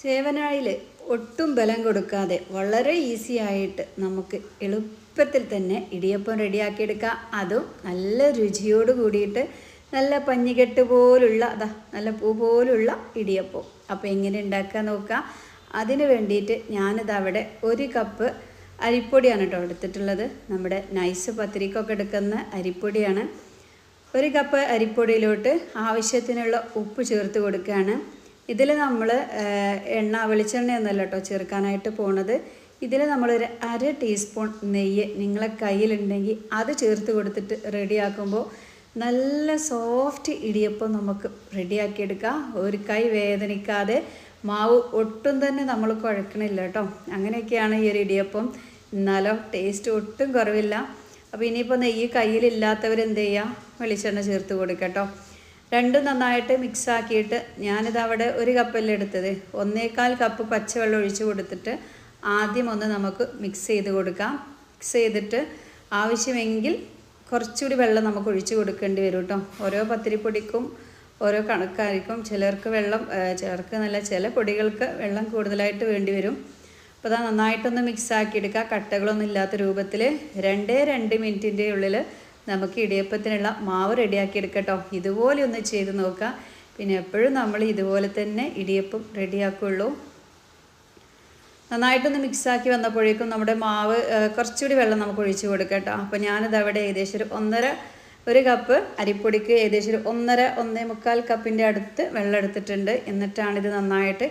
സേവനാഴിൽ ഒട്ടും ബലം കൊടുക്കാതെ വളരെ ഈസി ആയിട്ട് നമുക്ക് എളുപ്പത്തിൽ തന്നെ ഇടിയപ്പം റെഡിയാക്കിയെടുക്കാം. അതും നല്ല രുചിയോട് കൂടിയിട്ട് നല്ല പഞ്ഞികെട്ട് പോലുള്ള അതാ നല്ല പൂ പോലുള്ള ഇടിയപ്പം. അപ്പോൾ എങ്ങനെ ഉണ്ടാക്കാൻ നോക്കാം. അതിന് വേണ്ടിയിട്ട് ഞാനിത് അവിടെ ഒരു കപ്പ് അരിപ്പൊടിയാണ് കേട്ടോ എടുത്തിട്ടുള്ളത്. നമ്മുടെ നൈസ് പത്തിരിക്കൊക്കെ എടുക്കുന്ന അരിപ്പൊടിയാണ്. ഒരു കപ്പ് അരിപ്പൊടിയിലോട്ട് ആവശ്യത്തിനുള്ള ഉപ്പ് ചേർത്ത് കൊടുക്കുകയാണ്. ഇതിൽ നമ്മൾ എണ്ണ വെളിച്ചെണ്ണ ഒന്നല്ല കേട്ടോ ചേർക്കാനായിട്ട് പോണത്. ഇതിൽ നമ്മളൊരു അര ടീസ്പൂൺ നെയ്യ് നിങ്ങളെ കയ്യിലുണ്ടെങ്കിൽ അത് ചേർത്ത് കൊടുത്തിട്ട് റെഡിയാക്കുമ്പോൾ നല്ല സോഫ്റ്റ് ഇടിയപ്പം നമുക്ക് റെഡിയാക്കിയെടുക്കാം. ഒരു കൈ വേദനിക്കാതെ മാവ് ഒട്ടും തന്നെ നമ്മൾ കുഴക്കണില്ല കേട്ടോ. അങ്ങനെയൊക്കെയാണ് ഈ ഒരു ഇടിയപ്പം. എന്നാലോ ടേസ്റ്റ് ഒട്ടും കുറവില്ല. അപ്പോൾ ഇനിയിപ്പോൾ നെയ്യ് കയ്യിലില്ലാത്തവർ എന്ത് ചെയ്യുക വെളിച്ചെണ്ണ ചേർത്ത് കൊടുക്കട്ടോ. രണ്ടും നന്നായിട്ട് മിക്സാക്കിയിട്ട് ഞാനിത് അവിടെ ഒരു കപ്പല്ലേ എടുത്തത്. ഒന്നേകാൽ കപ്പ് പച്ചവെള്ളം ഒഴിച്ച് കൊടുത്തിട്ട് ആദ്യം ഒന്ന് നമുക്ക് മിക്സ് ചെയ്ത് കൊടുക്കാം. മിക്സ് ചെയ്തിട്ട് ആവശ്യമെങ്കിൽ കുറച്ചുകൂടി വെള്ളം നമുക്ക് ഒഴിച്ച് കൊടുക്കേണ്ടി വരും കേട്ടോ ഓരോ പത്തിരിപ്പൊടിക്കും ഓരോ കണക്കായിരിക്കും. ചിലർക്ക് വെള്ളം ചിലർക്ക് നല്ല ചില പൊടികൾക്ക് വെള്ളം കൂടുതലായിട്ട് വേണ്ടി വരും. അപ്പോൾ അത് നന്നായിട്ടൊന്ന് മിക്സ് ആക്കി എടുക്കുക. കട്ടകളൊന്നും ഇല്ലാത്ത രൂപത്തിൽ രണ്ടേ രണ്ട് മിനിറ്റിന്റെ ഉള്ളിൽ നമുക്ക് ഇടിയപ്പത്തിനുള്ള മാവ് റെഡിയാക്കി എടുക്കട്ടോ. ഇതുപോലെ ഒന്ന് ചെയ്ത് നോക്കുക പിന്നെ എപ്പോഴും നമ്മൾ ഇതുപോലെ തന്നെ ഇടിയപ്പം റെഡിയാക്കുള്ളൂ. നന്നായിട്ടൊന്ന് മിക്സാക്കി വന്നപ്പോഴേക്കും നമ്മുടെ മാവ് കുറച്ചുകൂടി വെള്ളം നമുക്ക് ഒഴിച്ചു കൊടുക്കട്ടോ. അപ്പോൾ ഞാനിത് അവിടെ ഏകദേശം ഒരു ഒന്നര ഒരു കപ്പ് അരിപ്പൊടിക്ക് ഏകദേശം ഒരു ഒന്നര ഒന്നേ മുക്കാൽ കപ്പിന്റെ അടുത്ത് വെള്ളം എടുത്തിട്ടുണ്ട്. എന്നിട്ടാണിത് നന്നായിട്ട്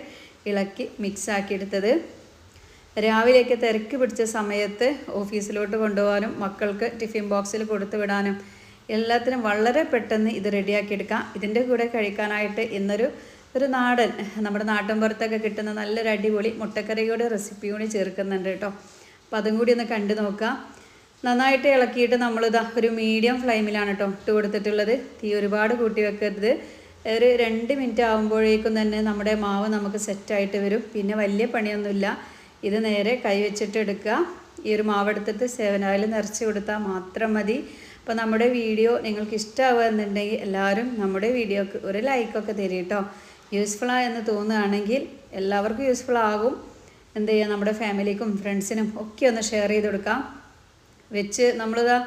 ഇളക്കി മിക്സ് ആക്കി എടുത്തത്. രാവിലെയൊക്കെ തിരക്ക് പിടിച്ച സമയത്ത് ഓഫീസിലോട്ട് കൊണ്ടുപോകാനും മക്കൾക്ക് ടിഫിൻ ബോക്സിൽ കൊടുത്തു വിടാനും എല്ലാത്തിനും വളരെ പെട്ടെന്ന് ഇത് റെഡിയാക്കിയെടുക്കാം ഇതിന്റെ കൂടെ കഴിക്കാനായിട്ട് ഇന്നൊരു ഒരു നാടൻ നമ്മുടെ നാട്ടിൻപുറത്തൊക്കെ കിട്ടുന്ന നല്ലൊരു അടിപൊളി മുട്ടക്കറിയുടെ റെസിപ്പി കൂടി ചേർക്കുന്നുണ്ട് കേട്ടോ. അപ്പോൾ അതും കൂടി ഒന്ന് കണ്ടു നോക്കാം. നന്നായിട്ട് ഇളക്കിയിട്ട് നമ്മളിതാ ഒരു മീഡിയം ഫ്ലെയിമിലാണ് കേട്ടോ ഇട്ട് കൊടുത്തിട്ടുള്ളത്. തീ ഒരുപാട് കൂട്ടി വെക്കരുത്. ഒരു രണ്ട് മിനിറ്റ് ആകുമ്പോഴേക്കും തന്നെ നമ്മുടെ മാവ് നമുക്ക് സെറ്റായിട്ട് വരും. പിന്നെ വലിയ പണിയൊന്നുമില്ല. ഇത് നേരെ കൈവച്ചിട്ട് എടുക്കുക. ഈ ഒരു മാവെടുത്തിട്ട് സേവനായിൽ നിറച്ച് കൊടുത്താൽ മാത്രം മതി. അപ്പോൾ നമ്മുടെ വീഡിയോ നിങ്ങൾക്ക് ഇഷ്ടമാവുക എന്നുണ്ടെങ്കിൽ എല്ലാവരും നമ്മുടെ വീഡിയോക്ക് ഒരു ലൈക്കൊക്കെ തരും കേട്ടോ. യൂസ്ഫുൾ എന്ന് തോന്നുകയാണെങ്കിൽ എല്ലാവർക്കും യൂസ്ഫുൾ ആകും. എന്ത് ചെയ്യുക നമ്മുടെ ഫാമിലിക്കും ഫ്രണ്ട്സിനും ഒക്കെ ഒന്ന് ഷെയർ ചെയ്ത് കൊടുക്കാം. വെച്ച് നമ്മളിതാ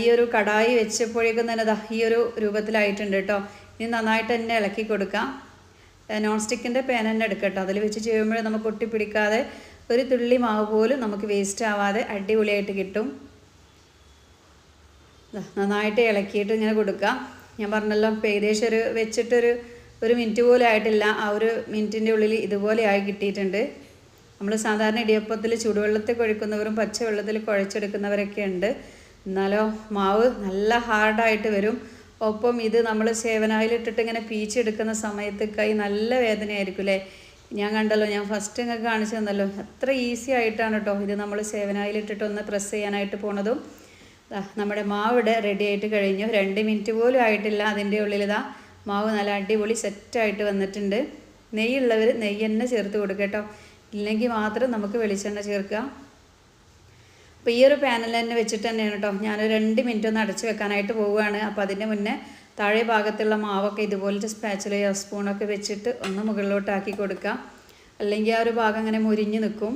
ഈ ഒരു കടായി വെച്ചപ്പോഴേക്കും തന്നെ ഇതാ ഈ ഒരു രൂപത്തിലായിട്ടുണ്ട് കേട്ടോ. ഇനി നന്നായിട്ട് തന്നെ ഇളക്കി കൊടുക്കാം. നോൺ സ്റ്റിക്കിന്റെ പാൻ തന്നെ എടുക്കട്ടോ. അതിൽ വെച്ച് ചെയ്യുമ്പോൾ നമുക്ക് ഒട്ടിപ്പിടിക്കാതെ ഒരു തുള്ളി മാവ് പോലും നമുക്ക് വേസ്റ്റ് ആവാതെ അടിപൊളിയായിട്ട് കിട്ടും. നന്നായിട്ട് ഇളക്കിയിട്ട് ഇങ്ങനെ കൊടുക്കാം ഞാൻ പറഞ്ഞല്ലോ ഏകദേശം ഒരു വെച്ചിട്ടൊരു ഒരു മിനിറ്റ് പോലും ആയിട്ടില്ല. ആ ഒരു മിനിറ്റിന്റെ ഉള്ളിൽ ഇതുപോലെ ആയി കിട്ടിയിട്ടുണ്ട്. നമ്മൾ സാധാരണ ഇടിയപ്പത്തിൽ ചൂടുവെള്ളത്തിൽ കുഴക്കുന്നവരും പച്ചവെള്ളത്തിൽ കുഴച്ചെടുക്കുന്നവരൊക്കെ ഉണ്ട്. എന്നാലോ മാവ് നല്ല ഹാർഡായിട്ട് വരും. ഒപ്പം ഇത് നമ്മൾ സേവനായിലിട്ടിട്ട് ഇങ്ങനെ പീച്ചെടുക്കുന്ന സമയത്ത് കൈ നല്ല വേദനയായിരിക്കും അല്ലേ? ഞാൻ കണ്ടല്ലോ ഞാൻ ഫസ്റ്റ് നിങ്ങൾക്ക് കാണിച്ചു തന്നല്ലോ. അത്ര ഈസി ആയിട്ടാണ് കേട്ടോ ഇത് നമ്മൾ സേവനായിലിട്ടിട്ടൊന്ന് പ്രസ് ചെയ്യാനായിട്ട് പോണതും. നമ്മുടെ മാവ് ഇവിടെ റെഡി ആയിട്ട് കഴിഞ്ഞു. രണ്ട് മിനിറ്റ് പോലും ആയിട്ടില്ല അതിന്റെ ഉള്ളിൽ. ഇതാ മാവ് നല്ല അടിപൊളി സെറ്റായിട്ട് വന്നിട്ടുണ്ട്. നെയ്യുള്ളവർ നെയ്യ് തന്നെ ചേർത്ത് കൊടുക്കുക കേട്ടോ ഇല്ലെങ്കിൽ മാത്രം നമുക്ക് വെളിച്ചെണ്ണ ചേർക്കുക. അപ്പോൾ ഈ ഒരു പാനൽ തന്നെ വെച്ചിട്ട് തന്നെയാണ് കേട്ടോ ഞാനൊരു രണ്ട് മിനിറ്റ് ഒന്ന് അടച്ച് വെക്കാനായിട്ട് പോവുകയാണ്. അപ്പോൾ അതിന്റെ മുന്നേ താഴെ ഭാഗത്തുള്ള മാവൊക്കെ ഇതുപോലത്തെ സ്പാച്ചിലയോ സ്പൂണൊക്കെ വെച്ചിട്ട് ഒന്ന് മുകളിലോട്ടാക്കി കൊടുക്കാം. അല്ലെങ്കിൽ ആ ഒരു ഭാഗം അങ്ങനെ മുരിഞ്ഞ് നിൽക്കും.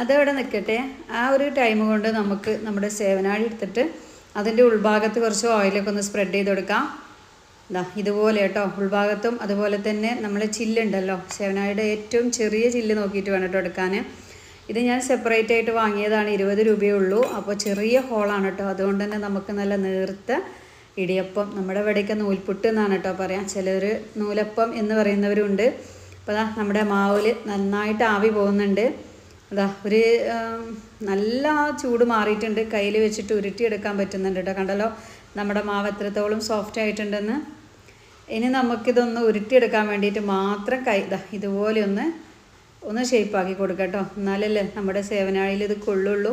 അതവിടെ നിൽക്കട്ടെ. ആ ഒരു ടൈം കൊണ്ട് നമുക്ക് നമ്മുടെ സേവനാഴി എടുത്തിട്ട് അതിന്റെ ഉൾഭാഗത്ത് കുറച്ച് ഓയിലൊക്കെ ഒന്ന് സ്പ്രെഡ് ചെയ്ത് കൊടുക്കാം. ഇതാ ഇതുപോലെ കേട്ടോ. ഉൾഭാഗത്തും അതുപോലെ തന്നെ നമ്മൾ ചില്ലുണ്ടല്ലോ സേവനാഴിയുടെ ഏറ്റവും ചെറിയ ചില്ല് നോക്കിയിട്ട് വേണം കേട്ടോ എടുക്കാൻ. ഇത് ഞാൻ സെപ്പറേറ്റ് ആയിട്ട് വാങ്ങിയതാണ് ഇരുപത് രൂപയേ ഉള്ളൂ. അപ്പോൾ ചെറിയ ഹോളാണ് കേട്ടോ. അതുകൊണ്ട് തന്നെ നമുക്ക് നല്ല നേർത്ത ഇടിയപ്പം. നമ്മുടെ ഇവിടെയൊക്കെ നൂൽപുട്ട് എന്നാണ് കേട്ടോ പറയാം. ചിലർ നൂലപ്പം എന്ന് പറയുന്നവരുണ്ട്. അപ്പോൾ അതാ നമ്മുടെ മാവിൽ നന്നായിട്ട് ആവി പോകുന്നുണ്ട്. അതാ ഒരു നല്ല ചൂട് മാറിയിട്ടുണ്ട്. കയ്യിൽ വെച്ചിട്ട് ഉരുട്ടിയെടുക്കാൻ പറ്റുന്നുണ്ട് കേട്ടോ. കണ്ടല്ലോ? നമ്മുടെ മാവ് എത്രത്തോളം സോഫ്റ്റ് ആയിട്ടുണ്ടെന്ന്. ഇനി നമുക്കിതൊന്ന് ഉരുട്ടിയെടുക്കാൻ വേണ്ടിയിട്ട് മാത്രം കൈ ഇതാ ഇതുപോലെ ഒന്ന് ഒന്ന് ഷേപ്പാക്കി ആക്കി കേട്ടോ. എന്നാലല്ലേ നമ്മുടെ സേവനാഴിയിൽ ഇത് കൊള്ളുള്ളൂ.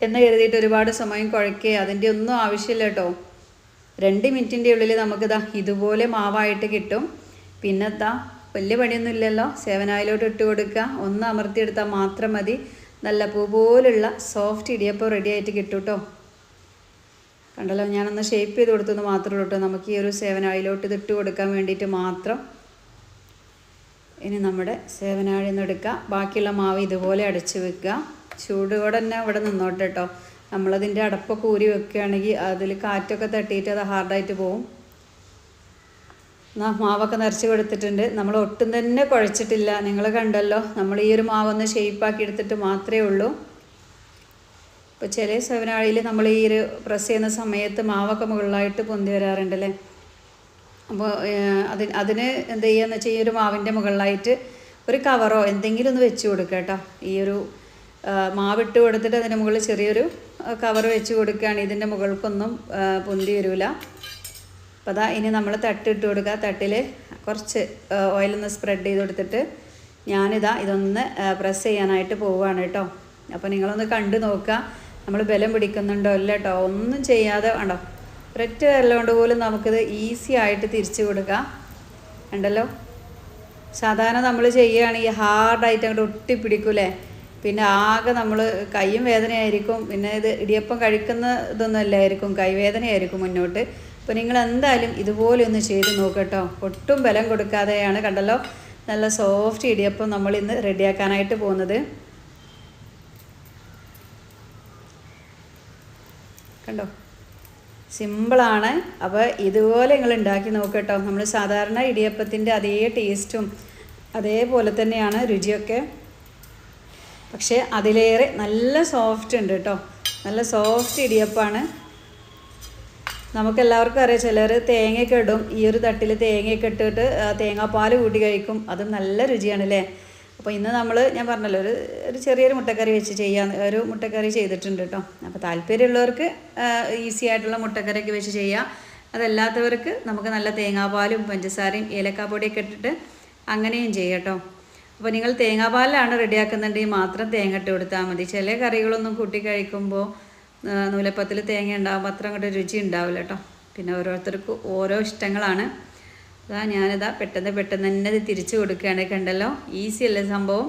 എന്ന് കരുതിയിട്ട് ഒരുപാട് സമയം കുഴക്കേ. അതിന്റെ ഒന്നും ആവശ്യമില്ല കേട്ടോ. രണ്ട് മിനിറ്റിന്റെ ഉള്ളിൽ നമുക്കിതാ ഇതുപോലെ മാവായിട്ട് കിട്ടും. പിന്നെ ഇതാ വലിയ പണിയൊന്നും ഇല്ലല്ലോ. സേവനായിലോട്ട് ഇട്ട് കൊടുക്കുക. ഒന്ന് അമർത്തിയെടുത്താൽ മാത്രം മതി. നല്ല പൂ പോലുള്ള സോഫ്റ്റ് ഇടിയപ്പം റെഡി ആയിട്ട് കിട്ടും കേട്ടോ. കണ്ടല്ലോ? ഞാനൊന്ന് ഷേപ്പ് ചെയ്ത് കൊടുത്തെന്ന് മാത്രമേ ഉള്ളൂ കേട്ടോ. നമുക്ക് ഈ ഒരു സേവനായിലോട്ട് ഇട്ട് കൊടുക്കാൻ വേണ്ടിയിട്ട് മാത്രം. ഇനി നമ്മുടെ സേവനാഴി നിന്ന് എടുക്കുക. ബാക്കിയുള്ള മാവ് ഇതുപോലെ അടച്ച് വെക്കുക. ചൂടോടെ തന്നെ ഇവിടെ നിന്നോട്ടെ കേട്ടോ. നമ്മളതിന്റെ അടപ്പൊക്കെ ഊരി വെക്കുകയാണെങ്കിൽ അതിൽ കാറ്റൊക്കെ തട്ടിയിട്ട് അത് ഹാർഡായിട്ട് പോകും നാ മാവൊക്കെ നിറച്ച് കൊടുത്തിട്ടുണ്ട്. നമ്മൾ ഒട്ടും തന്നെ കുഴച്ചിട്ടില്ല. നിങ്ങൾ കണ്ടല്ലോ നമ്മൾ ഈ ഒരു മാവൊന്ന് ഷേപ്പാക്കി എടുത്തിട്ട് മാത്രമേ ഉള്ളൂ. ഇപ്പോൾ ചില സേവനാഴിയിൽ നമ്മൾ ഈ ഒരു പ്രസ് ചെയ്യുന്ന സമയത്ത് മാവൊക്കെ മുകളിലായിട്ട് പൊന്തി വരാറുണ്ടല്ലേ? അപ്പോൾ അതിന് അതിന് എന്ത് ചെയ്യുകയെന്ന് വെച്ചാൽ ഈ ഒരു മാവിന്റെ മുകളിലായിട്ട് ഒരു കവറോ എന്തെങ്കിലും ഒന്ന് വെച്ച് കൊടുക്കുക കേട്ടോ. ഈ ഒരു മാവിട്ട് കൊടുത്തിട്ട് അതിന്റെ മുകളിൽ ചെറിയൊരു കവർ വെച്ച് കൊടുക്കുകയാണ്. ഇതിന്റെ മുകൾക്കൊന്നും പൊന്തി വരില്ല. അപ്പോൾ അതാ ഇനി നമ്മൾ തട്ടിട്ട് കൊടുക്കുക. തട്ടിൽ കുറച്ച് ഓയിലൊന്ന് സ്പ്രെഡ് ചെയ്ത് കൊടുത്തിട്ട് ഞാനിതാ ഇതൊന്ന് പ്രസ് ചെയ്യാനായിട്ട് പോവുകയാണ് കേട്ടോ. അപ്പോൾ നിങ്ങളൊന്ന് കണ്ടു നോക്കുക. നമ്മൾ ബലം പിടിക്കുന്നുണ്ടോ ഇല്ല കേട്ടോ. ഒന്നും ചെയ്യാതെ വേണ്ടോ ഒരൊറ്റ വിരലുകൊണ്ട് പോലും നമുക്കിത് ഈസി ആയിട്ട് തിരിച്ചു കൊടുക്കാം. ഉണ്ടല്ലോ സാധാരണ നമ്മൾ ചെയ്യുകയാണെങ്കിൽ ഹാർഡായിട്ട് അങ്ങോട്ട് ഒട്ടിപ്പിടിക്കൂലേ? പിന്നെ ആകെ നമ്മൾ കൈയും വേദനയായിരിക്കും. പിന്നെ ഇത് ഇടിയപ്പം കഴിക്കുന്ന ഇതൊന്നും അല്ലായിരിക്കും. കൈവേദനയായിരിക്കും മുന്നോട്ട്. അപ്പോൾ നിങ്ങൾ എന്തായാലും ഇതുപോലെ ഒന്ന് ചെയ്ത് നോക്കട്ടോ. ഒട്ടും ബലം കൊടുക്കാതെയാണ് കണ്ടല്ലോ? നല്ല സോഫ്റ്റ് ഇടിയപ്പം നമ്മൾ ഇന്ന് റെഡിയാക്കാനായിട്ട് പോകുന്നത്. കണ്ടോ? സിമ്പിളാണ്. അപ്പോൾ ഇതുപോലെ നിങ്ങൾ ഉണ്ടാക്കി നോക്കട്ടോ. നമ്മൾ സാധാരണ ഇടിയപ്പത്തിന്റെ അതേ ടേസ്റ്റും അതേപോലെ തന്നെയാണ് രുചിയൊക്കെ. പക്ഷേ അതിലേറെ നല്ല സോഫ്റ്റ് ഉണ്ട് കേട്ടോ. നല്ല സോഫ്റ്റ് ഇടിയപ്പാണ്. നമുക്കെല്ലാവർക്കും അറിയാം ചിലർ തേങ്ങയൊക്കെ ഇടും. ഈ ഒരു തട്ടിൽ തേങ്ങയൊക്കെ ഇട്ടിട്ട് തേങ്ങാപ്പാൽ കൂട്ടി കഴിക്കും. അതും നല്ല രുചിയാണ് അല്ലേ അപ്പോൾ ഇന്ന് നമ്മൾ ഞാൻ പറഞ്ഞല്ലോ ഒരു ഒരു ചെറിയൊരു മുട്ടക്കറി വെച്ച് ചെയ്യാൻ ഒരു മുട്ടക്കറി ചെയ്തിട്ടുണ്ട് കേട്ടോ അപ്പോൾ താല്പര്യമുള്ളവർക്ക് ഈസി ആയിട്ടുള്ള മുട്ടക്കറിയൊക്കെ വെച്ച് ചെയ്യാം. അതല്ലാത്തവർക്ക് നമുക്ക് നല്ല തേങ്ങാപ്പാലും പഞ്ചസാരയും ഏലക്കാപ്പൊടിയൊക്കെ ഇട്ടിട്ട് അങ്ങനെയും ചെയ്യാം കേട്ടോ അപ്പോൾ നിങ്ങൾ തേങ്ങാപ്പാലാണ് റെഡിയാക്കുന്നുണ്ടെങ്കിൽ മാത്രം തേങ്ങ ഇട്ട് കൊടുത്താൽ മതി. ചില കറികളൊന്നും കൂട്ടി കഴിക്കുമ്പോൾ നൂലപ്പത്തിൽ തേങ്ങ ഉണ്ടാകുമ്പോൾ അത്ര അങ്ങോട്ട് രുചി ഉണ്ടാവില്ല കേട്ടോ പിന്നെ ഓരോരുത്തർക്കും ഓരോ ഇഷ്ടങ്ങളാണ്. അതാ ഞാനിതാ പെട്ടെന്ന് പെട്ടെന്ന് തന്നെ ഇത് തിരിച്ചു കൊടുക്കുകയാണ് കണ്ടല്ലോ. ഈസി അല്ലേ സംഭവം?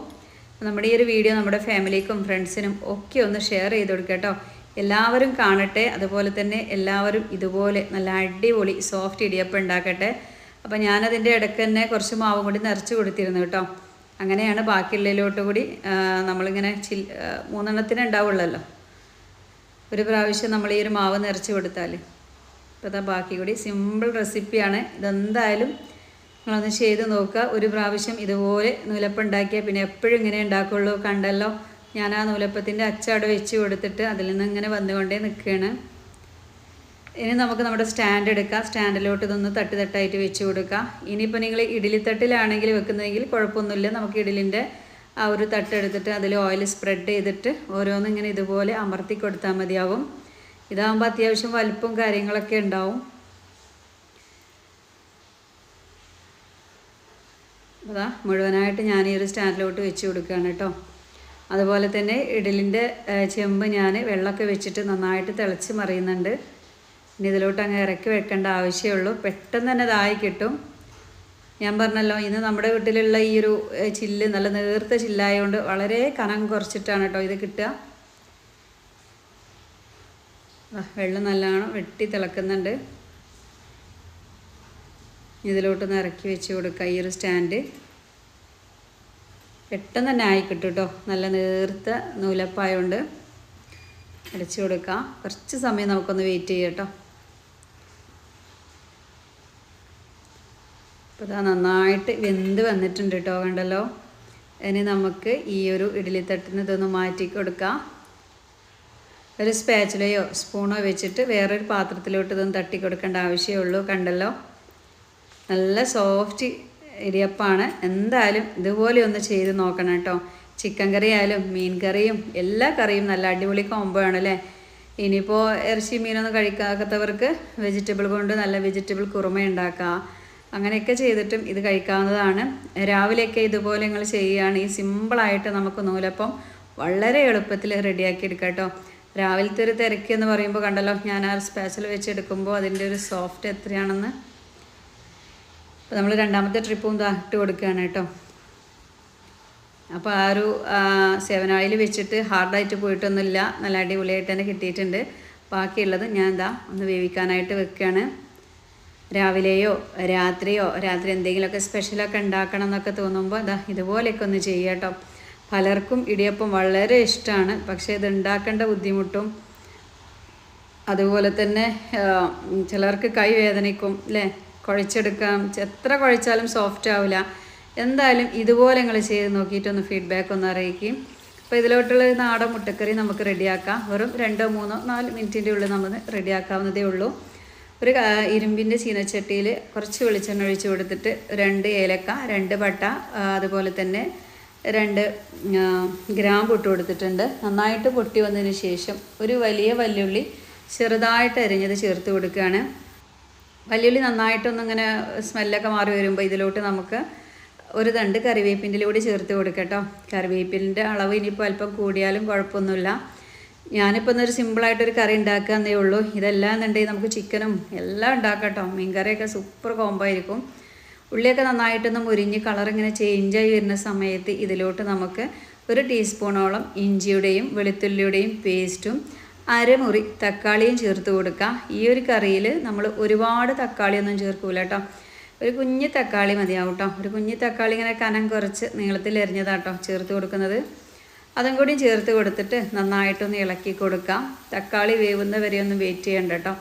നമ്മുടെ ഈ ഒരു വീഡിയോ നമ്മുടെ ഫാമിലിക്കും ഫ്രണ്ട്സിനും ഒക്കെ ഒന്ന് ഷെയർ ചെയ്ത് കൊടുക്കുക കേട്ടോ. എല്ലാവരും കാണട്ടെ അതുപോലെ തന്നെ എല്ലാവരും ഇതുപോലെ നല്ല അടിപൊളി സോഫ്റ്റ് ഇടിയപ്പം ഉണ്ടാക്കട്ടെ. അപ്പോൾ ഞാനതിന്റെ ഇടയ്ക്ക് തന്നെ കുറച്ച് മാവും കൂടി നിറച്ച് കൊടുത്തിരുന്നു കേട്ടോ. അങ്ങനെയാണ് ബാക്കിയുള്ളതിലോട്ട് കൂടി നമ്മളിങ്ങനെ ആ, മൂന്നെണ്ണത്തിന് ഉണ്ടാവുള്ളല്ലോ. ഒരു പ്രാവശ്യം നമ്മൾ ഈ ഒരു മാവ് നിറച്ച് കൊടുത്താൽ അപ്പോൾ അതാ ബാക്കി കൂടി സിമ്പിൾ റെസിപ്പിയാണ് ഇതെന്തായാലും നിങ്ങളൊന്ന് ചെയ്ത് നോക്കുക. ഒരു പ്രാവശ്യം ഇതുപോലെ നൂലപ്പം ഉണ്ടാക്കിയാൽ പിന്നെ എപ്പോഴും ഇങ്ങനെ ഉണ്ടാക്കുള്ളൂ. കണ്ടല്ലോ? ഞാൻ ആ നൂലപ്പത്തിന്റെ അച്ചാട് വെച്ച് കൊടുത്തിട്ട് അതിൽ നിന്ന് ഇങ്ങനെ വന്നുകൊണ്ടേ നിൽക്കുകയാണ്. ഇനി നമുക്ക് നമ്മുടെ സ്റ്റാൻഡ് എടുക്കാം. സ്റ്റാൻഡിലോട്ട് ഇതൊന്ന് തട്ട് തട്ടായിട്ട് വെച്ച് കൊടുക്കാം. ഇനിയിപ്പോൾ നിങ്ങൾ ഇഡ്ഡലി തട്ടിലാണെങ്കിൽ വെക്കുന്നതെങ്കിൽ കുഴപ്പമൊന്നുമില്ല. നമുക്ക് ഇഡലിന്റെ ആ ഒരു തട്ടെടുത്തിട്ട് അതിൽ ഓയിൽ സ്പ്രെഡ് ചെയ്തിട്ട് ഓരോന്നും ഇങ്ങനെ ഇതുപോലെ അമർത്തി കൊടുത്താൽ മതിയാവും. ഇതാകുമ്പോൾ അത്യാവശ്യം വലിപ്പവും കാര്യങ്ങളൊക്കെ ഉണ്ടാവും. അതാ മുഴുവനായിട്ട് ഞാൻ ഈ ഒരു സ്റ്റാൻഡിലോട്ട് വെച്ച് കൊടുക്കുകയാണ് കേട്ടോ. അതുപോലെ തന്നെ ഇഡലിന്റെ ചെമ്പ് ഞാൻ വെള്ളമൊക്കെ വെച്ചിട്ട് നന്നായിട്ട് തിളച്ച് മറിയുന്നുണ്ട്. ഇനി ഇതിലോട്ട് അങ്ങ് ഇറക്കി വെക്കേണ്ട ആവശ്യമുള്ളൂ പെട്ടെന്ന് തന്നെ ഇതായി കിട്ടും. ഞാൻ പറഞ്ഞല്ലോ ഇന്ന് നമ്മുടെ വീട്ടിലുള്ള ഈ ഒരു ചില്ല് നല്ല നേർത്ത ചില്ലായതുകൊണ്ട് വളരെ കനം കുറച്ചിട്ടാണ് കേട്ടോ ഇത് കിട്ടുക. വെള്ളം നല്ലോണം വെട്ടി തിളക്കുന്നുണ്ട്. ഇതിലോട്ടൊന്ന് ഇറക്കി വെച്ച് കൊടുക്കുക ഈ ഒരു സ്റ്റാൻഡ്. പെട്ടെന്ന് തന്നെ ആയി കിട്ടും കേട്ടോ നല്ല നേർത്ത നൂലപ്പായതുകൊണ്ട് അടച്ചു കൊടുക്കാം. കുറച്ച് സമയം നമുക്കൊന്ന് വെയിറ്റ് ചെയ്യാം കേട്ടോ അപ്പോൾ ഇതാ നന്നായിട്ട് വെന്ത് വന്നിട്ടുണ്ട് കേട്ടോ കണ്ടല്ലോ? ഇനി നമുക്ക് ഈ ഒരു ഇഡ്ഡലി തട്ടിന് ഇതൊന്ന് മാറ്റി കൊടുക്കാം. ഒരു സ്പാച്ചിലയോ സ്പൂണോ വെച്ചിട്ട് വേറൊരു പാത്രത്തിലോട്ട് ഇതൊന്നും തട്ടി കൊടുക്കേണ്ട ആവശ്യമേ ഉള്ളൂ കണ്ടല്ലോ? നല്ല സോഫ്റ്റ് ഇടിയപ്പാണ്. എന്തായാലും ഇതുപോലെ ഒന്ന് ചെയ്ത് നോക്കണം കേട്ടോ. ചിക്കൻ കറി ആയാലും മീൻ കറിയും എല്ലാ കറിയും നല്ല അടിപൊളി കോംബോ ആണ് അല്ലേ? ഇനിയിപ്പോൾ ഇറച്ചി മീനൊന്നും കഴിക്കാത്തവർക്ക് വെജിറ്റബിൾ കൊണ്ട് നല്ല വെജിറ്റബിൾ കുറുമ ഉണ്ടാക്കാം. അങ്ങനെയൊക്കെ ചെയ്തിട്ടും ഇത് കഴിക്കാവുന്നതാണ്. രാവിലെയൊക്കെ ഇതുപോലെ നിങ്ങൾ ചെയ്യുകയാണ് ഈ സിമ്പിളായിട്ട് നമുക്ക് നൂലപ്പം വളരെ എളുപ്പത്തിൽ റെഡിയാക്കി എടുക്കാം കേട്ടോ. രാവിലത്തെ ഒരു തിരക്ക് എന്ന് പറയുമ്പോൾ കണ്ടല്ലോ ഞാൻ ആ സ്പെഷ്യൽ വെച്ച് എടുക്കുമ്പോൾ അതിന്റെ ഒരു സോഫ്റ്റ് എത്രയാണെന്ന്. അപ്പോൾ നമ്മൾ രണ്ടാമത്തെ ട്രിപ്പും ഇട്ട് കൊടുക്കുകയാണ് കേട്ടോ. അപ്പോൾ ആ ഒരു സെവൻ ഓയിൽ വെച്ചിട്ട് ഹാർഡായിട്ട് പോയിട്ടൊന്നുമില്ല. നല്ല അടിപൊളിയായിട്ട് തന്നെ കിട്ടിയിട്ടുണ്ട്. ബാക്കിയുള്ളത് ഞാൻ എന്താ ഒന്ന് വേവിക്കാനായിട്ട് വെക്കുകയാണ്. രാവിലെയോ രാത്രിയോ രാത്രി എന്തെങ്കിലുമൊക്കെ സ്പെഷ്യലൊക്കെ ഉണ്ടാക്കണം എന്നൊക്കെ തോന്നുമ്പോൾ ഇതാ ഇതുപോലെയൊക്കെ ഒന്ന് ചെയ്യാം കേട്ടോ. പലർക്കും ഇടിയപ്പം വളരെ ഇഷ്ടമാണ് പക്ഷേ ഇത് ഉണ്ടാക്കേണ്ട ബുദ്ധിമുട്ടും അതുപോലെ തന്നെ ചിലർക്ക് കൈ വേദനിക്കും അല്ലേ കുഴച്ചെടുക്കാം. എത്ര കുഴച്ചാലും സോഫ്റ്റ് ആവില്ല എന്തായാലും ഇതുപോലെ നിങ്ങൾ ചെയ്ത് നോക്കിയിട്ടൊന്ന് ഫീഡ്ബാക്ക് ഒന്ന് അറിയിക്കും. അപ്പോൾ ഇതിലോട്ടുള്ള നാടൻ മുട്ടക്കറി നമുക്ക് റെഡിയാക്കാം. വെറും രണ്ടോ മൂന്നോ നാല് മിനിറ്റിന്റെ ഉള്ളിൽ നമ്മൾ റെഡിയാക്കാവുന്നതേ ഉള്ളൂ. ഒരു ഇരുമ്പിന്റെ ചീനച്ചട്ടിയിൽ കുറച്ച് വെളിച്ചെണ്ണ ഒഴിച്ച് കൊടുത്തിട്ട് രണ്ട് ഏലക്ക രണ്ട് പട്ട അതുപോലെ തന്നെ രണ്ട് ഗ്രാം ഗ്രാമ്പ് ഇട്ട് കൊടുത്തിട്ടുണ്ട്. നന്നായിട്ട് പൊട്ടി വന്നതിന് ശേഷം ഒരു വലിയ വല്യുള്ളി ചെറുതായിട്ട് അരിഞ്ഞത് ചേർത്ത് കൊടുക്കുകയാണ്. വല്യുള്ളി നന്നായിട്ടൊന്നിങ്ങനെ സ്മെല്ലൊക്കെ മാറി വരുമ്പോൾ ഇതിലോട്ട് നമുക്ക് ഒരു തണ്ട് കറിവേപ്പിന്റെ കൂടി ചേർത്ത് കൊടുക്കട്ടോ. കറിവേപ്പിന്റെ അളവ് ഇനിയിപ്പോൾ അല്പം കൂടിയാലും കുഴപ്പമൊന്നുമില്ല. ഞാനിപ്പോൾ ഇന്നൊരു സിമ്പിളായിട്ടൊരു കറി ഉണ്ടാക്കാന്നേ ഉള്ളൂ. ഇതെല്ലാം എന്നുണ്ടെങ്കിൽ നമുക്ക് ചിക്കനും എല്ലാം ഉണ്ടാക്കാം കേട്ടോ. മീൻകറിയൊക്കെ സൂപ്പർ കോംബോ ആയിരിക്കും. ഉള്ളിയൊക്കെ നന്നായിട്ടൊന്ന് മുരിഞ്ഞ് കളർ ഇങ്ങനെ ചേഞ്ചായി വരുന്ന സമയത്ത് ഇതിലോട്ട് നമുക്ക് ഒരു ടീസ്പൂണോളം ഇഞ്ചിയുടെയും വെളുത്തുള്ളിയുടെയും പേസ്റ്റും അരമുറി തക്കാളിയും ചേർത്ത് കൊടുക്കാം. ഈ ഒരു കറിയിൽ നമ്മൾ ഒരുപാട് തക്കാളിയൊന്നും ചേർക്കൂല കേട്ടോ ഒരു കുഞ്ഞ് തക്കാളി മതിയാവും കേട്ടോ ഒരു കുഞ്ഞ് തക്കാളി ഇങ്ങനെ കനം കുറച്ച് നീളത്തിൽ എരിഞ്ഞതാട്ടോ ചേർത്ത് കൊടുക്കുന്നത്. അതും കൂടി ചേർത്ത് കൊടുത്തിട്ട് നന്നായിട്ടൊന്ന് ഇളക്കി കൊടുക്കാം. തക്കാളി വേവുന്ന വരെ ഒന്ന് വെയിറ്റ് ചെയ്യണ്ട കേട്ടോ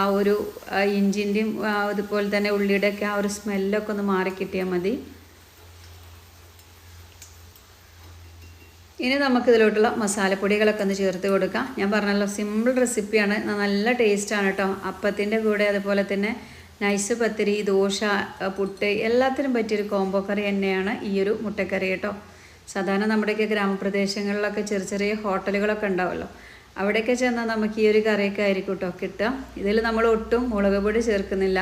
ആ ഒരു ഇഞ്ചിന്റെയും അതുപോലെ തന്നെ ഉള്ളിയുടെ ഒക്കെ ആ ഒരു സ്മെല്ലൊക്കെ ഒന്ന് മാറി കിട്ടിയാൽ മതി. ഇനി നമുക്കിതിലോട്ടുള്ള മസാലപ്പൊടികളൊക്കെ ഒന്ന് ചേർത്ത് കൊടുക്കാം. ഞാൻ പറഞ്ഞല്ലോ സിമ്പിൾ റെസിപ്പിയാണ് നല്ല ടേസ്റ്റാണ് കേട്ടോ അപ്പത്തിന്റെ കൂടെ അതുപോലെ തന്നെ നൈസ് പത്തിരി ദോശ പുട്ട് എല്ലാത്തിനും പറ്റിയൊരു കോംബോ കറി തന്നെയാണ് ഈ ഒരു മുട്ടക്കറി കേട്ടോ സാധാരണ നമ്മുടെയൊക്കെ ഗ്രാമപ്രദേശങ്ങളിലൊക്കെ ചെറിയ ചെറിയ ഹോട്ടലുകളൊക്കെ ഉണ്ടാവുമല്ലോ അവിടെയൊക്കെ ചെന്നാൽ നമുക്ക് ഈ ഒരു കറിയൊക്കെ ആയിരിക്കും കേട്ടോ കിട്ടുക. ഇതിൽ നമ്മൾ ഒട്ടും മുളക് പൊടി ചേർക്കുന്നില്ല.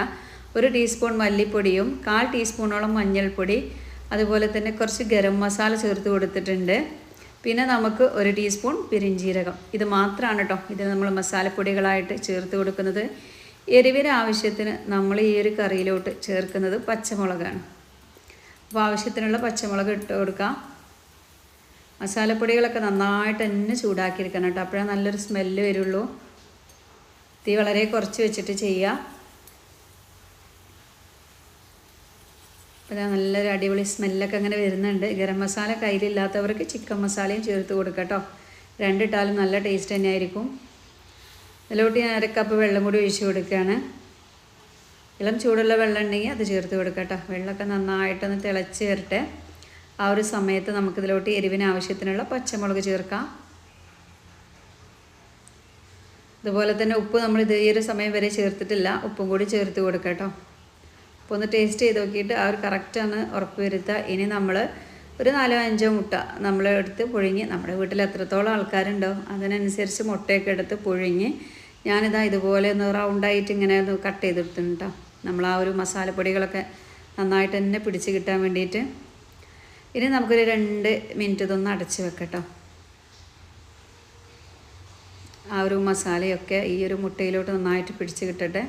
ഒരു ടീസ്പൂൺ മല്ലിപ്പൊടിയും കാൽ ടീസ്പൂണോളം മഞ്ഞൾപ്പൊടി അതുപോലെ തന്നെ കുറച്ച് ഗരം മസാല ചേർത്ത് കൊടുത്തിട്ടുണ്ട്. പിന്നെ നമുക്ക് ഒരു ടീസ്പൂൺ പെരിഞ്ജീരകം ഇത് മാത്രമാണ് കേട്ടോ ഇത് നമ്മൾ മസാലപ്പൊടികളായിട്ട് ചേർത്ത് കൊടുക്കുന്നത്. എരിവിന് ആവശ്യത്തിന് നമ്മൾ ഈ ഒരു കറിയിലോട്ട് ചേർക്കുന്നത് പച്ചമുളകാണ്. അപ്പോൾ ആവശ്യത്തിനുള്ള പച്ചമുളക് ഇട്ട് കൊടുക്കാം. മസാലപ്പൊടികളൊക്കെ നന്നായിട്ട് തന്നെ ചൂടാക്കിയെടുക്കണം കേട്ടോ. അപ്പോഴേ നല്ലൊരു സ്മെല്ല് വരുള്ളൂ. തീ വളരെ കുറച്ച് വെച്ചിട്ട് ചെയ്യുക അപ്പോൾ നല്ലൊരു അടിപൊളി സ്മെല്ലൊക്കെ അങ്ങനെ വരുന്നുണ്ട്. ഗരം മസാല കയ്യിലില്ലാത്തവർക്ക് ചിക്കൻ മസാലയും ചേർത്ത് കൊടുക്കുക കേട്ടോ. രണ്ടിട്ടാലും നല്ല ടേസ്റ്റ് തന്നെയായിരിക്കും. ഇതിലോട്ട് ഞാൻ അരക്കപ്പ് കപ്പ് വെള്ളം കൂടി ഒഴിച്ചു കൊടുക്കുകയാണ്. ഇളം ചൂടുള്ള വെള്ളം ഉണ്ടെങ്കിൽ അത് ചേർത്ത് കൊടുക്കുക കേട്ടോ. വെള്ളമൊക്കെ നന്നായിട്ടൊന്ന് തിളച്ച് വരട്ടെ. ആ ഒരു സമയത്ത് നമുക്കിതിലോട്ട് എരിവിന് ആവശ്യത്തിനുള്ള പച്ചമുളക് ചേർക്കാം. അതുപോലെ തന്നെ ഉപ്പ് നമ്മൾ ഇത് ഈ ഒരു സമയം വരെ ചേർത്തിട്ടില്ല. ഉപ്പും കൂടി ചേർത്ത് കൊടുക്കുക കേട്ടോ. അപ്പോൾ ഒന്ന് ടേസ്റ്റ് ചെയ്ത് നോക്കിയിട്ട് ആ ഒരു കറക്റ്റാണ് ഉറപ്പ് വരുത്തുക ഇനി നമ്മൾ ഒരു നാലോ അഞ്ചോ മുട്ട നമ്മൾ എടുത്ത് പുഴുങ്ങി നമ്മുടെ വീട്ടിൽ എത്രത്തോളം ആൾക്കാരുണ്ടോ അതിനനുസരിച്ച് മുട്ടയൊക്കെ എടുത്ത് പുഴുങ്ങി ഞാനിതാ ഇതുപോലെ ഒന്ന് റൗണ്ടായിട്ട് ഇങ്ങനെ ഒന്ന് കട്ട് ചെയ്തെടുത്തിട്ടുണ്ട് കേട്ടോ. നമ്മൾ ആ ഒരു മസാലപ്പൊടികളൊക്കെ നന്നായിട്ട് തന്നെ പിടിച്ച് കിട്ടാൻ വേണ്ടിയിട്ട് ഇനി നമുക്കൊരു രണ്ട് മിനിറ്റ് ഇതൊന്ന് അടച്ച് വെക്കട്ടോ. ആ ഒരു മസാലയൊക്കെ ഈ ഒരു മുട്ടയിലോട്ട് നന്നായിട്ട് പിടിച്ച് കിട്ടട്ടെ.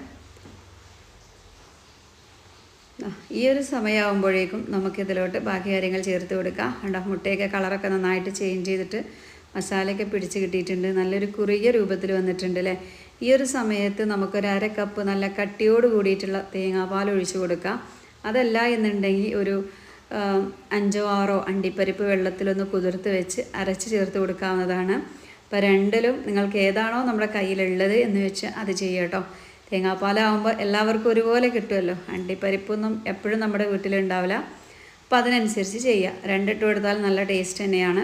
ഈ ഒരു സമയമാകുമ്പോഴേക്കും നമുക്കിതിലോട്ട് ബാക്കി കാര്യങ്ങൾ ചേർത്ത് കൊടുക്കാം. കണ്ടോ മുട്ടയൊക്കെ കളറൊക്കെ നന്നായിട്ട് ചേഞ്ച് ചെയ്തിട്ട് മസാലയൊക്കെ പിടിച്ച് കിട്ടിയിട്ടുണ്ട്. നല്ലൊരു കുറുകിയ രൂപത്തിൽ വന്നിട്ടുണ്ട് അല്ലേ? ഈ ഒരു സമയത്ത് നമുക്കൊരു അര കപ്പ് നല്ല കട്ടിയോട് കൂടിയിട്ടുള്ള തേങ്ങാപ്പാൽ ഒഴിച്ച് കൊടുക്കാം. അതല്ല എന്നുണ്ടെങ്കിൽ ഒരു അഞ്ചോ ആറോ അണ്ടിപ്പരിപ്പ് വെള്ളത്തിലൊന്ന് കുതിർത്ത് വെച്ച് അരച്ച് ചേർത്ത് കൊടുക്കാവുന്നതാണ്. അപ്പോൾ രണ്ടിലും നിങ്ങൾക്ക് ഏതാണോ നമ്മുടെ കയ്യിലുള്ളത് എന്ന് വെച്ച് അത് ചെയ്യുക കേട്ടോ തേങ്ങാപ്പാലാവുമ്പോൾ എല്ലാവർക്കും ഒരുപോലെ കിട്ടുമല്ലോ അണ്ടിപ്പരിപ്പൊന്നും എപ്പോഴും നമ്മുടെ വീട്ടിലുണ്ടാവില്ല. അപ്പോൾ അതിനനുസരിച്ച് ചെയ്യുക രണ്ടിട്ട് കൊടുത്താൽ നല്ല ടേസ്റ്റ് തന്നെയാണ്.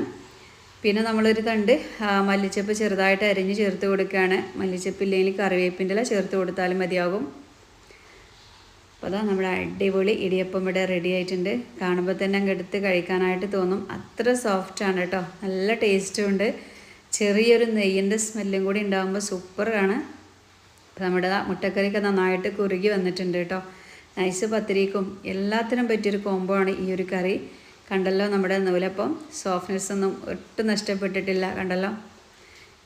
പിന്നെ നമ്മളൊരു തണ്ട് മല്ലിച്ചപ്പ് ചെറുതായിട്ട് അരിഞ്ഞ് ചേർത്ത് കൊടുക്കുകയാണ് മല്ലിച്ചപ്പ് ഇല്ലെങ്കിൽ കറിവേപ്പിന്റെ ചേർത്ത് കൊടുത്താലും മതിയാകും. അപ്പോൾ അതാ നമ്മുടെ അടിപൊളി ഇടിയപ്പം ഇവിടെ റെഡി ആയിട്ടുണ്ട്. കാണുമ്പോൾ തന്നെ അങ്ങ് എടുത്ത് കഴിക്കാനായിട്ട് തോന്നും. അത്ര സോഫ്റ്റാണ് കേട്ടോ. നല്ല ടേസ്റ്റും ഉണ്ട്. ചെറിയൊരു നെയ്യിന്റെ സ്മെല്ലും കൂടി ഉണ്ടാകുമ്പോൾ സൂപ്പറാണ് നമ്മുടെ മുട്ടക്കറിയൊക്കെ നന്നായിട്ട് കുറുകി വന്നിട്ടുണ്ട് കേട്ടോ. നൈസ് പത്തിരിക്കും. എല്ലാത്തിനും പറ്റിയൊരു കോംബോ ആണ് ഈ ഒരു കറി. കണ്ടല്ലോ നമ്മുടെ നൂലപ്പം. സോഫ്റ്റ്നെസ് ഒന്നും ഒട്ടും നഷ്ടപ്പെട്ടിട്ടില്ല. കണ്ടല്ലോ?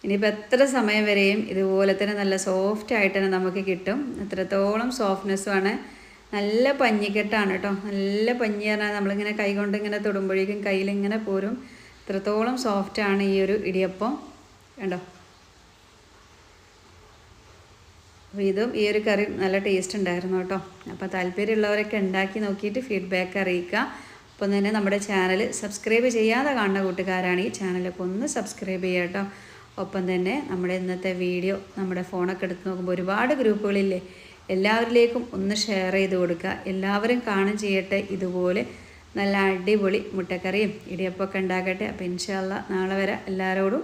ഇനിയിപ്പോൾ എത്ര സമയം വരെയും ഇതുപോലെ തന്നെ നല്ല സോഫ്റ്റ് ആയിട്ട് തന്നെ നമുക്ക് കിട്ടും. എത്രത്തോളം സോഫ്റ്റ്നെസ്സുമാണ് നല്ല പഞ്ഞിക്കെട്ടാണ് കേട്ടോ. നല്ല പഞ്ഞി പറഞ്ഞാൽ നമ്മളിങ്ങനെ കൈ കൊണ്ട് ഇങ്ങനെ തൊടുമ്പോഴേക്കും കയ്യിലിങ്ങനെ പോരും. സോഫ്റ്റ് സോഫ്റ്റാണ് ഈ ഒരു ഇടിയപ്പം. കണ്ടോ? അപ്പോൾ ഇതും ഈ ഒരു കറി നല്ല ടേസ്റ്റ് ഉണ്ടായിരുന്നു കേട്ടോ. അപ്പോൾ താല്പര്യമുള്ളവരൊക്കെ ഉണ്ടാക്കി നോക്കിയിട്ട് ഫീഡ്ബാക്ക് അറിയിക്കുക അപ്പം തന്നെ നമ്മുടെ ചാനൽ സബ്സ്ക്രൈബ് ചെയ്യാതെ കാണുന്ന കൂട്ടുകാരാണ് ഈ ചാനലൊക്കെ ഒന്ന് സബ്സ്ക്രൈബ് ചെയ്യുക കേട്ടോ. ഒപ്പം തന്നെ നമ്മുടെ ഇന്നത്തെ വീഡിയോ നമ്മുടെ ഫോണൊക്കെ എടുത്ത് നോക്കുമ്പോൾ ഒരുപാട് ഗ്രൂപ്പുകളില്ലേ എല്ലാവരിലേക്കും ഒന്ന് ഷെയർ ചെയ്ത് കൊടുക്കുക. എല്ലാവരും കാണും ചെയ്യട്ടെ. ഇതുപോലെ നല്ല അടിപൊളി മുട്ടക്കറിയും ഇടിയപ്പമൊക്കെ ഉണ്ടാക്കട്ടെ അപ്പോൾ ഇൻഷാല്ല നാളെ വരെ. എല്ലാവരോടും